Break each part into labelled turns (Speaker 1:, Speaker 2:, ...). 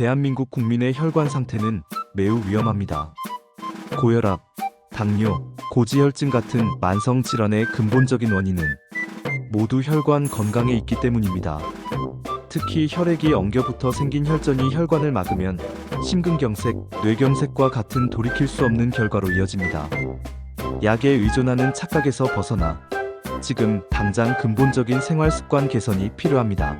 Speaker 1: 대한민국 국민의 혈관 상태는 매우 위험합니다. 고혈압, 당뇨, 고지혈증 같은 만성 질환의 근본적인 원인은 모두 혈관 건강에 있기 때문입니다. 특히 혈액이 엉겨붙어 생긴 혈전이 혈관을 막으면 심근경색, 뇌경색과 같은 돌이킬 수 없는 결과로 이어집니다. 약에 의존하는 착각에서 벗어나 지금 당장 근본적인 생활 습관 개선이 필요합니다.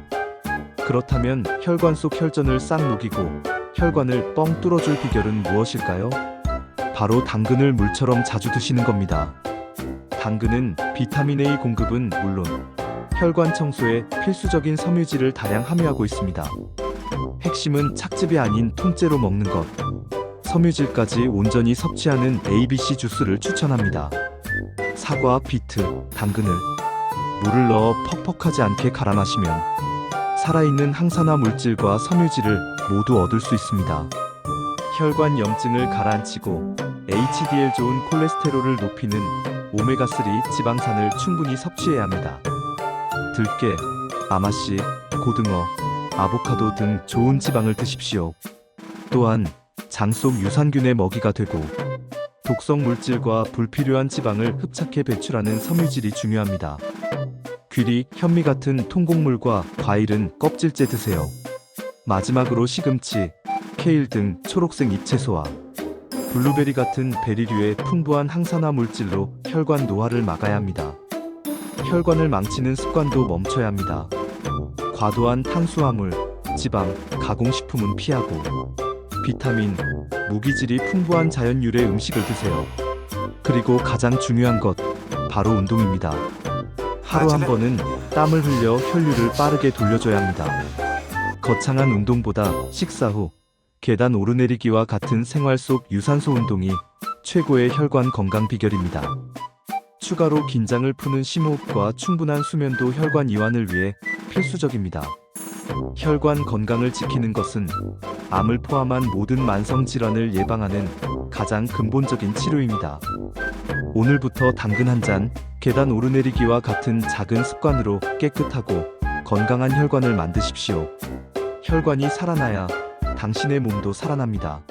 Speaker 1: 그렇다면 혈관 속 혈전을 싹 녹이고 혈관을 뻥 뚫어줄 비결은 무엇일까요? 바로 당근을 물처럼 자주 드시는 겁니다. 당근은 비타민 A 공급은 물론 혈관 청소에 필수적인 섬유질을 다량 함유하고 있습니다. 핵심은 착즙이 아닌 통째로 먹는 것. 섬유질까지 온전히 섭취하는 ABC 주스를 추천합니다. 사과, 비트, 당근을 물을 넣어 퍽퍽하지 않게 갈아 마시면 살아있는 항산화 물질과 섬유질을 모두 얻을 수 있습니다. 혈관 염증을 가라앉히고 HDL 좋은 콜레스테롤을 높이는 오메가3 지방산을 충분히 섭취해야 합니다. 들깨, 아마씨, 고등어, 아보카도 등 좋은 지방을 드십시오. 또한 장 속 유산균의 먹이가 되고 독성 물질과 불필요한 지방을 흡착해 배출하는 섬유질이 중요합니다. 귀리, 현미 같은 통곡물과 과일은 껍질째 드세요. 마지막으로 시금치, 케일 등 초록색 잎채소와 블루베리 같은 베리류의 풍부한 항산화 물질로 혈관 노화를 막아야 합니다. 혈관을 망치는 습관도 멈춰야 합니다. 과도한 탄수화물, 지방, 가공식품은 피하고 비타민, 무기질이 풍부한 자연 유래 음식을 드세요. 그리고 가장 중요한 것 바로 운동입니다. 하루 한 번은 땀을 흘려 혈류를 빠르게 돌려줘야 합니다. 거창한 운동보다 식사 후 계단 오르내리기와 같은 생활 속 유산소 운동이 최고의 혈관 건강 비결입니다. 추가로 긴장을 푸는 심호흡과 충분한 수면도 혈관 이완을 위해 필수적입니다. 혈관 건강을 지키는 것은 암을 포함한 모든 만성 질환을 예방하는 가장 근본적인 치료입니다. 오늘부터 당근 한 잔, 계단 오르내리기와 같은 작은 습관으로 깨끗하고 건강한 혈관을 만드십시오. 혈관이 살아나야 당신의 몸도 살아납니다.